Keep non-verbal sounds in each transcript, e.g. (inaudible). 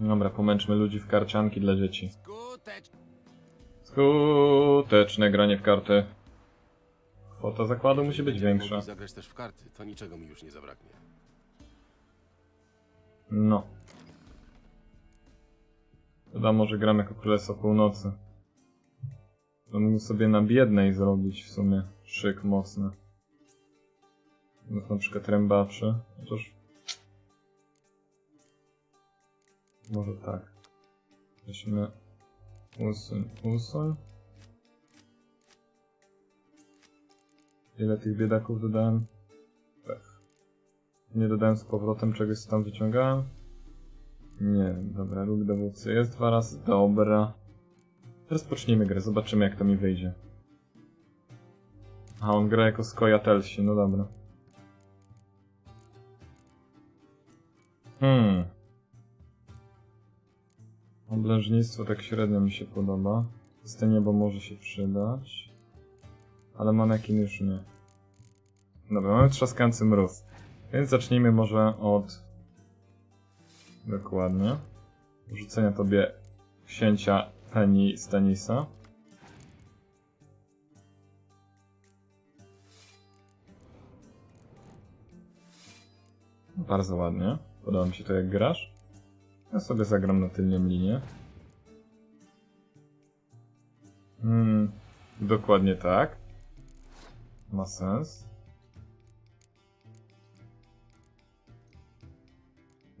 Dobra, pomęczmy ludzi w karcianki dla dzieci. Skutecz. Skuteczne granie w karty. Kwota zakładu musi być większa. Zagrać też w karty, to niczego mi już nie zabraknie. No. Wiadomo, że gram jako Królestwo Północy. To mógł sobie na biednej zrobić w sumie szyk mocny. No to na przykład rębaczy. Chociaż... Może tak. Weźmy... Usuń, usuń. Ile tych biedaków dodałem? Pech. Nie dodałem z powrotem czegoś, co tam wyciągałem. Nie, dobra, róg dowódcy jest dwa razy, dobra. Rozpocznijmy grę, zobaczymy jak to mi wyjdzie. A on gra jako Skojatelsi, no dobra. Hmm. Oblężnictwo tak średnio mi się podoba. Te niebo może się przydać. Ale manekin już nie. Dobra, mamy trzaskający mróz. Więc zacznijmy może od... Dokładnie. Rzucenia tobie księcia Penny Stanisa. Bardzo ładnie. Podoba mi się to jak grasz. Ja sobie zagram na tylnią linię. Hmm, dokładnie tak. Ma sens.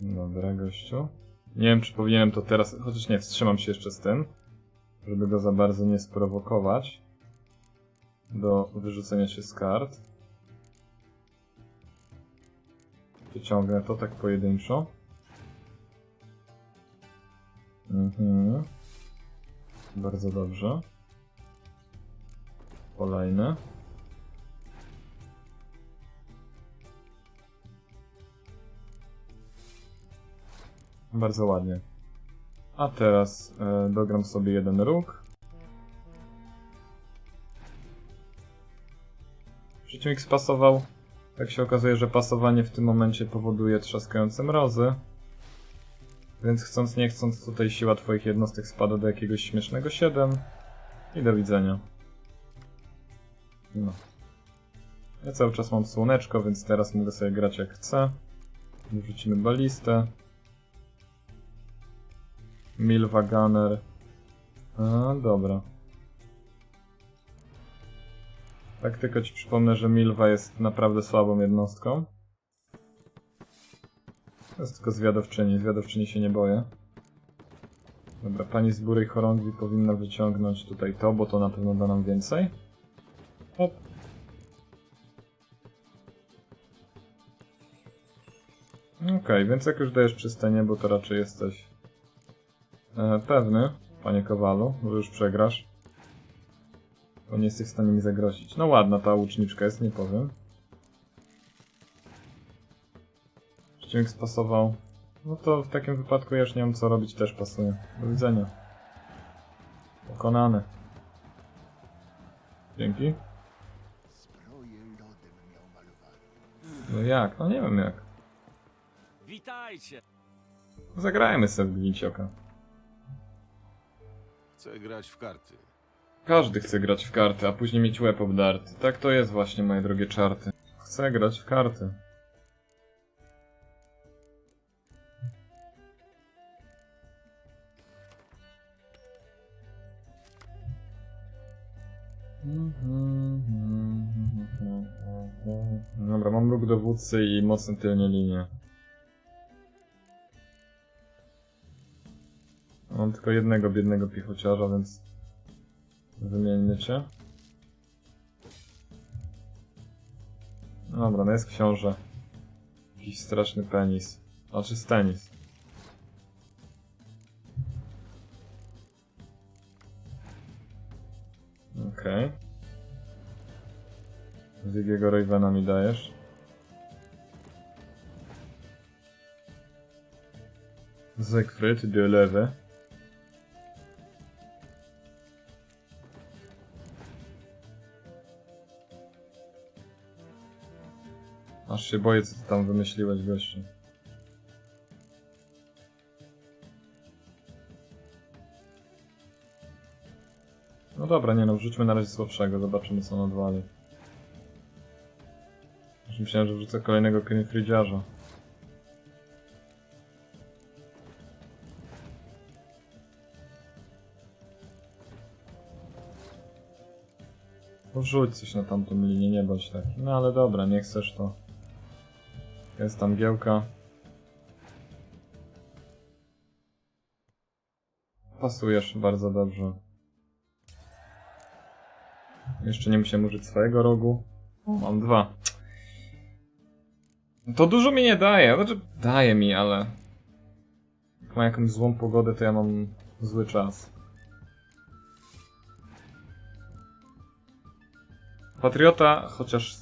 Dobra, gościu. Nie wiem, czy powinienem to teraz... Chociaż nie, wstrzymam się jeszcze z tym. Żeby go za bardzo nie sprowokować. Do wyrzucenia się z kart. Wyciągnę to tak pojedynczo. Mhm. Bardzo dobrze. Kolejne. Bardzo ładnie. A teraz e, dogram sobie jeden róg. Przeciwnik spasował. Tak się okazuje, że pasowanie w tym momencie powoduje trzaskające mrozy. Więc chcąc nie chcąc tutaj siła twoich jednostek spada do jakiegoś śmiesznego 7. I do widzenia. No. Ja cały czas mam słoneczko, więc teraz mogę sobie grać jak chcę. Wrzucimy balistę. Milwa Gunner. A, dobra. Tak tylko ci przypomnę, że Milwa jest naprawdę słabą jednostką. To jest tylko zwiadowczyni, zwiadowczyni się nie boję. Dobra, pani z Burej Chorągwi powinna wyciągnąć tutaj to, bo to na pewno da nam więcej. Hop. Okej, więc jak już dajesz czyste niebo, to raczej jesteś e, pewny, panie Kowalu, że już przegrasz. Bo nie jesteś w stanie mi zagrozić. No ładna ta łuczniczka jest, nie powiem. Przeciwnik spasował. No to w takim wypadku ja już nie mam co robić, też pasuje. Do widzenia. Pokonany. Dzięki. No jak? No nie wiem jak. Witajcie! Zagrajmy sobie w. Chcę grać w karty. Każdy chce grać w karty, a później mieć łeb obdarty. Tak to jest właśnie, moje drogie czarty. Chcę grać w karty. Dobra, mam róg dowódcy i mocne tylnie linie. Mam tylko jednego biednego piechociarza, więc Wymieńmy cię. Dobra, no jest książę. Jakiś straszny penis. Znaczy stenis. Okej. Okay. Zigiego Ravena mi dajesz. Zekfryd de lewe. Aż się boję, co ty tam wymyśliłeś, gościu. No dobra, nie no, wrzućmy na razie słabszego, zobaczymy co on odwali. Myślałem, że wrzucę kolejnego Kenfridziarza. No Wrzuć coś na tamtą linię, nie bądź taki. No ale dobra, nie chcesz to. Jest tam giełka. Pasujesz bardzo dobrze. Jeszcze nie musiałem użyć swojego rogu. Mam dwa. To dużo mi nie daje. Znaczy, daje mi, ale... Jak ma jakąś złą pogodę, to ja mam zły czas. Patriota, chociaż...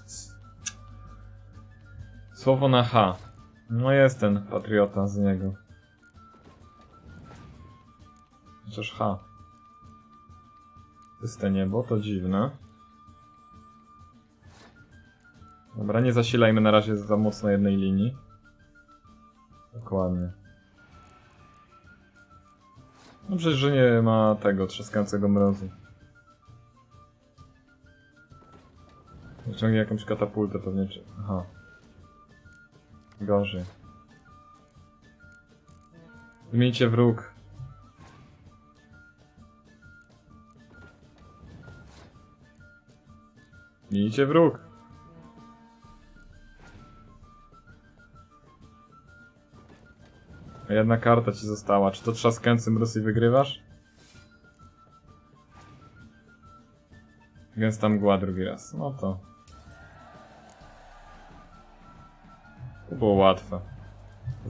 Słowo na H. No jest ten patriota z niego. Chociaż H. Czyste niebo, to dziwne. Dobra, nie zasilajmy na razie za mocno jednej linii. Dokładnie. Dobrze, że nie ma tego trzaskającego mrozu. Wyciągnie jakąś katapultę pewnie, czy... Aha. Gorzej. Zmieńcie wróg. Zmieńcie wróg. Jedna karta ci została. Czy to trzaskający mróz i wygrywasz? Gęsta mgła drugi raz. No to... To było łatwe.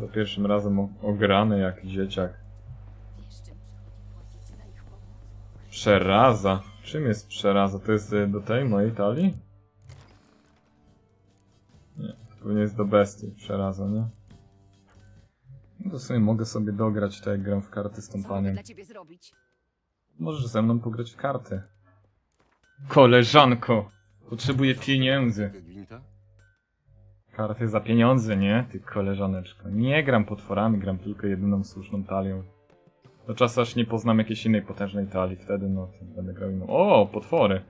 Za pierwszym razem ograny jak dzieciak. Przeraza. Czym jest przeraza? To jest y, do tej mojej talii? Nie, to pewnie jest do bestii przeraza, nie? No to sobie mogę sobie dograć tak jak gram w karty z tą Co mogę panią. dla ciebie zrobić? Możesz ze mną pograć w karty. Koleżanko! Potrzebuję pieniędzy. Gwinta? Karty za pieniądze, nie? Ty koleżaneczko. Nie gram potworami, gram tylko jedyną słuszną talią. Do czasu aż nie poznam jakiejś innej potężnej talii, wtedy no to będę grał inną. O, potwory!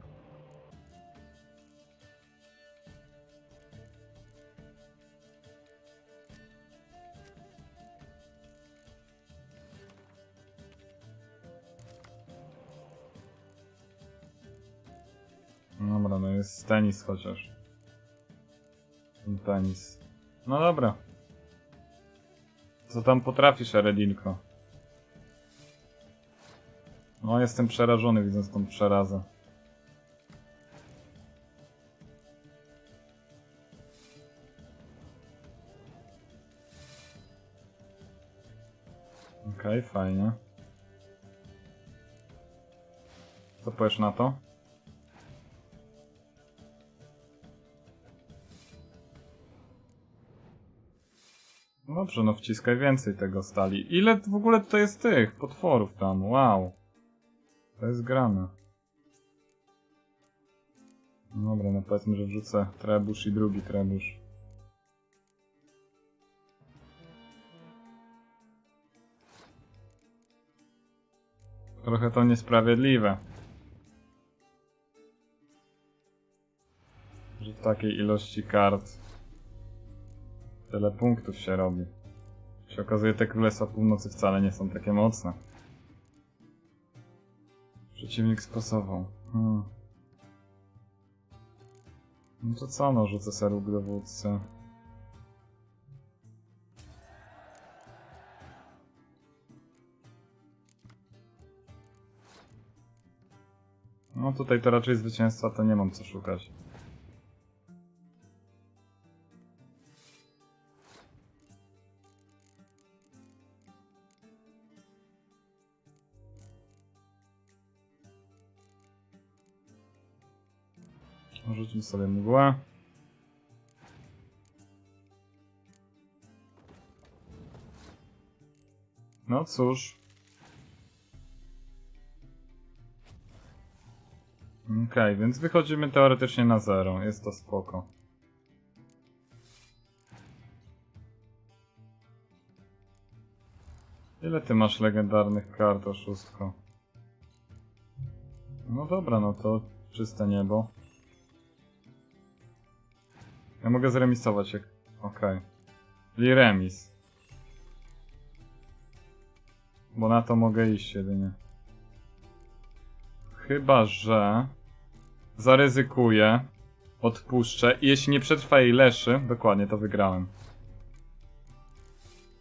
Dobra, no jest tenis chociaż. Ten Penis. No dobra. Co tam potrafisz, Eredinko? No, jestem przerażony widząc tą przerazę. Okej, fajnie. Co powiesz na to? Dobrze, no wciskaj więcej tego stali. Ile w ogóle tutaj jest tych potworów tam? Wow. To jest grane. No Dobra, no powiedzmy, że wrzucę trebusz i drugi trebusz. Trochę to niesprawiedliwe. Że w takiej ilości kart tyle punktów się robi. Się okazuje, te Królestwa Północy wcale nie są takie mocne. Przeciwnik spasował. Hmm. No to co, no, rzucę sobie róg dowódcy. No tutaj to raczej zwycięstwa to nie mam co szukać. Rzućmy sobie mgłę. No cóż. Okej, więc wychodzimy teoretycznie na zero. Jest to spoko. Ile ty masz legendarnych kart, oszustko? No dobra, no to czyste niebo. Ja mogę zremisować jak... Okej. Czyli remis. Bo na to mogę iść jedynie. Chyba, że... Zaryzykuję. Odpuszczę i jeśli nie przetrwa jej leszy, dokładnie to wygrałem.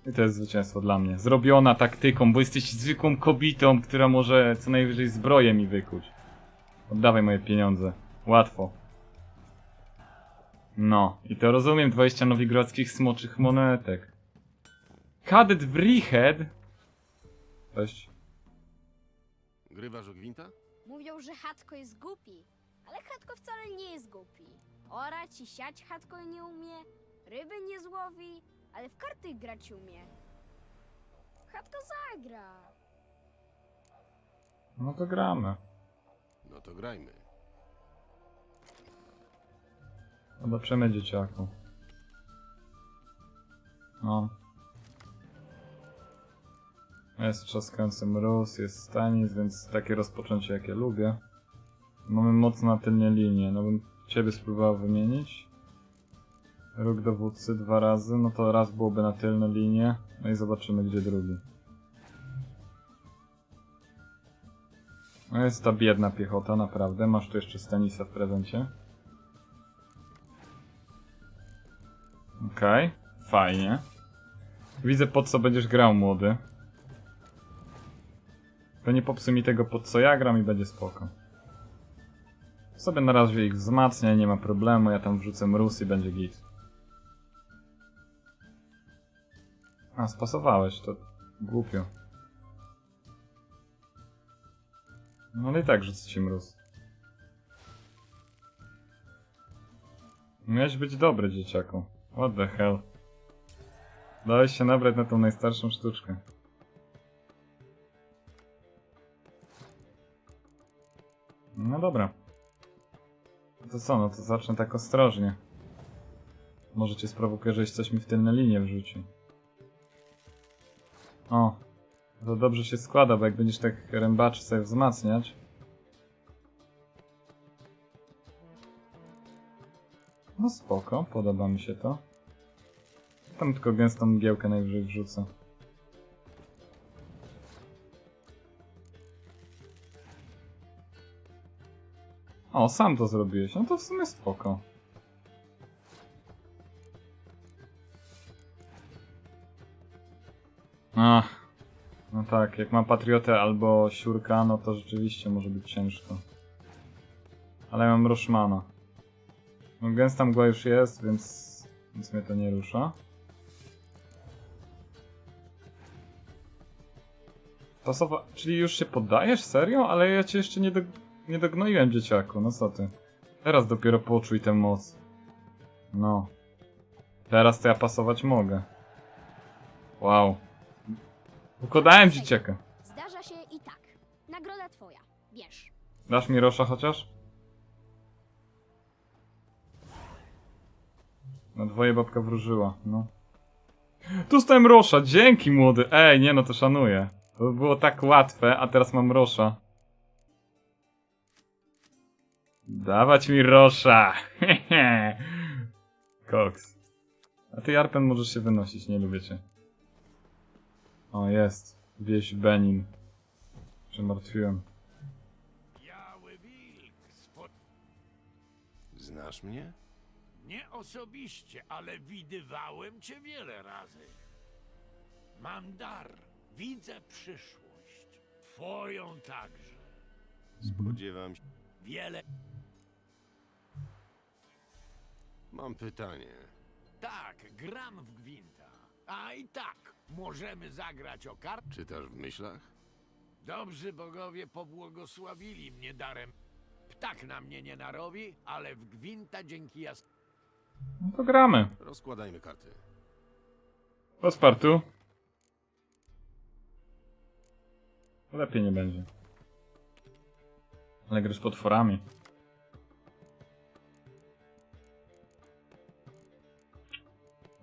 I to jest zwycięstwo dla mnie. Zrobiona taktyką, bo jesteś zwykłą kobietą, która może co najwyżej zbroję mi wykuć. Oddawaj moje pieniądze. Łatwo. No, i to rozumiem 20 nowigrodzkich smoczych monetek. Kadet Wrihead? Cześć. Grywasz o gwinta? Mówią, że chatko jest głupi, ale chatko wcale nie jest głupi. Orać i siać chatko nie umie, ryby nie złowi, ale w karty grać umie. Chatko zagra. No to gramy. No to grajmy. Zobaczymy dzieciaku. No. Jest trzaskający mróz, jest stanis, więc takie rozpoczęcie jakie lubię. Mamy mocno na tylnie linie, no bym ciebie spróbował wymienić. Róg dowódcy dwa razy, no to raz byłoby na tylne linie, no i zobaczymy gdzie drugi. No jest ta biedna piechota, naprawdę. Masz tu jeszcze Stanisa w prezencie. Okej, fajnie. Widzę pod co będziesz grał, młody. To nie popsuj mi tego pod co ja gram i będzie spoko. Sobie na razie ich wzmacniaj, nie ma problemu, ja tam wrzucę mróz i będzie git. A, spasowałeś, to głupio. No i tak rzucę ci mróz. Miałeś być dobry, dzieciaku. What the hell? Dałeś się nabrać na tą najstarszą sztuczkę. No dobra. No To co, no to zacznę tak ostrożnie. Może cię sprowokuję, żeś coś mi w tylne linie wrzucił. O, to dobrze się składa, bo jak będziesz tak rębaczy sobie wzmacniać... spoko, podoba mi się to. Tam tylko gęstą mgiełkę najwyżej wrzucę. O, sam to zrobiłeś. No to w sumie spoko. Ach. No tak, jak mam patriotę albo siurka, no to rzeczywiście może być ciężko. Ale ja mam Roszmana. No gęsta mgła już jest, więc, więc mnie to nie rusza. Pasowa... Czyli już się poddajesz? Serio? Ale ja cię jeszcze nie, do... nie dognoiłem, dzieciaku. No co ty? Teraz dopiero poczuj tę moc. No. Teraz to ja pasować mogę. Wow. Ukodałem dzieciaka. Zdarza się i tak. Nagroda twoja. Bierz. Dasz mi Rosza chociaż? Na dwoje babka wróżyła, no. Dostałem Rosza, dzięki młody! Ej, nie no to szanuję. To by było tak łatwe, a teraz mam Rosza. Dawać mi Rosza! (laughs) Koks. A ty Jarpen możesz się wynosić, nie lubię cię. O, jest. Wieś Benin. Przemartwiłem. Znasz mnie? Nie osobiście, ale widywałem cię wiele razy. Mam dar, widzę przyszłość. Twoją także. Spodziewam się. Wiele... Mam pytanie. Tak, gram w gwinta. A i tak, możemy zagrać o kart. Czytasz w myślach? Dobrzy bogowie pobłogosławili mnie darem. Ptak na mnie nie narobi, ale w gwinta dzięki jas... No to gramy. Rozkładajmy karty. Paspartu. Lepiej nie będzie. Ale gry z potworami.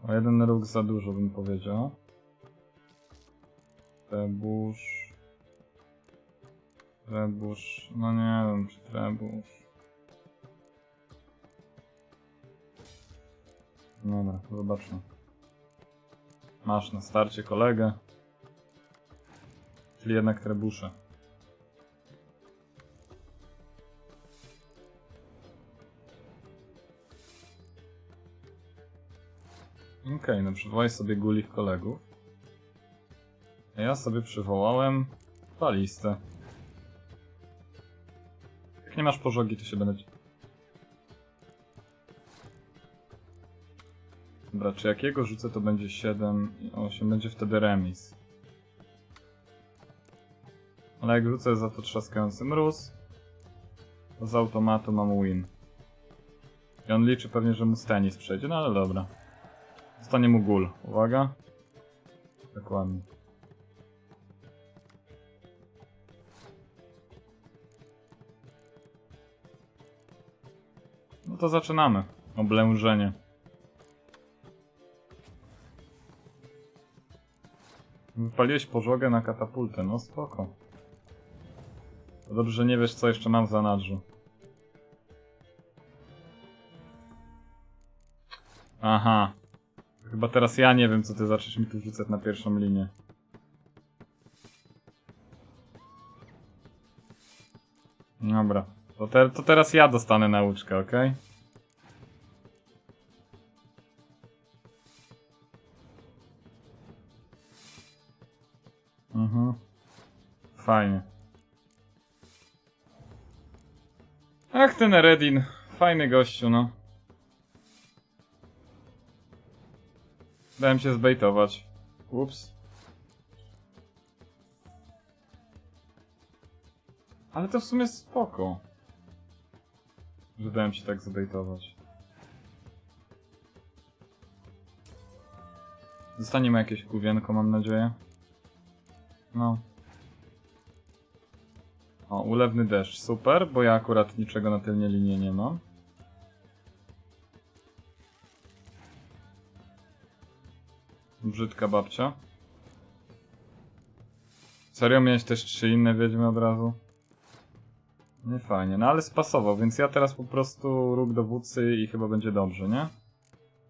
O jeden róg za dużo bym powiedział. Tebusz. Trebusz. No nie wiem, czy trebusz. Dobra, zobaczmy. Masz na starcie kolegę. Czyli jednak trebusze. Okej, no przywołaj sobie gulich kolegów. A ja sobie przywołałem balistę. Jak nie masz pożogi, to się będę... Dobra, czy jakiego rzucę, to będzie 7 i 8, będzie wtedy remis. Ale jak rzucę za to trzaskający mróz, to z automatu mam win. I on liczy pewnie, że mu Stenis przejdzie, no ale dobra. Zostanie mu gul. Uwaga. Dokładnie. No to zaczynamy. Oblężenie. Wypaliłeś pożogę na katapultę, no spoko. Dobrze, że nie wiesz co jeszcze mam w zanadrzu. Aha. Chyba teraz ja nie wiem co ty zaczniesz mi tu rzucać na pierwszą linię. Dobra. To, te, to teraz ja dostanę nauczkę, okej? Mhm. Fajnie. Ach, ten Redin. Fajny gościu, no. Dałem się zbejtować. Ups. Ale to w sumie spoko. Że dałem się tak zbejtować. Zostaniemy jakieś główienko, mam nadzieję. No. O, ulewny deszcz, super, bo ja akurat niczego na tylnie linii nie mam. Brzydka babcia. Serio miałeś też trzy inne wiedźmy od razu? Nie fajnie, no ale spasował, więc ja teraz po prostu róg dowódcy i chyba będzie dobrze, nie?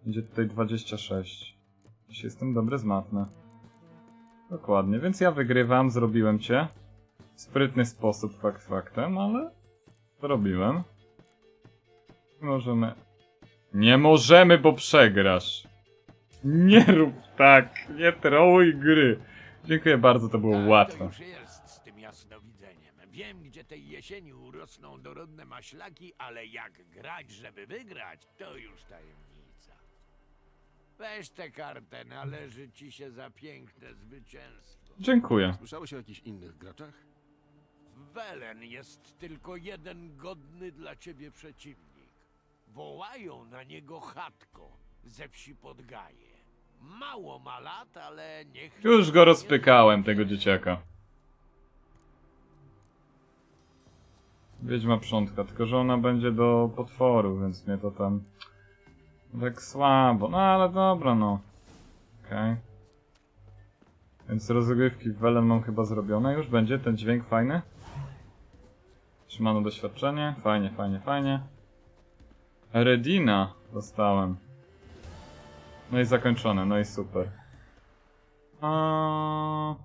Będzie tutaj 26. Dziś jestem dobry z matmy. Dokładnie, więc ja wygrywam, zrobiłem cię. W sprytny sposób, fakt faktem, ale zrobiłem. Możemy... Nie możemy, bo przegrasz. Nie rób tak, nie trołuj gry. Dziękuję bardzo, to było Tak, To łatwe. już jest z tym jasnowidzeniem. Wiem, gdzie tej jesieni urosną dorodne maślaki, ale jak grać, żeby wygrać, to już tajemnica. Weź tę kartę, należy ci się za piękne zwycięstwo. Dziękuję. Słyszałeś o jakichś innych graczach? W Welen jest tylko jeden godny dla ciebie przeciwnik. Wołają na niego chatko ze wsi Podgaje. Mało ma lat, ale niech... Już go rozpykałem, tego dzieciaka. Wiedźma przątka, tylko że ona będzie do potworu, więc mnie to tam... Tak słabo, no ale dobra no. Okej. Więc rozgrywki w Welen mam chyba zrobione już, będzie ten dźwięk fajny. Trzymano doświadczenie, fajnie, fajnie, fajnie. Redina dostałem. No i zakończone, no i super. A...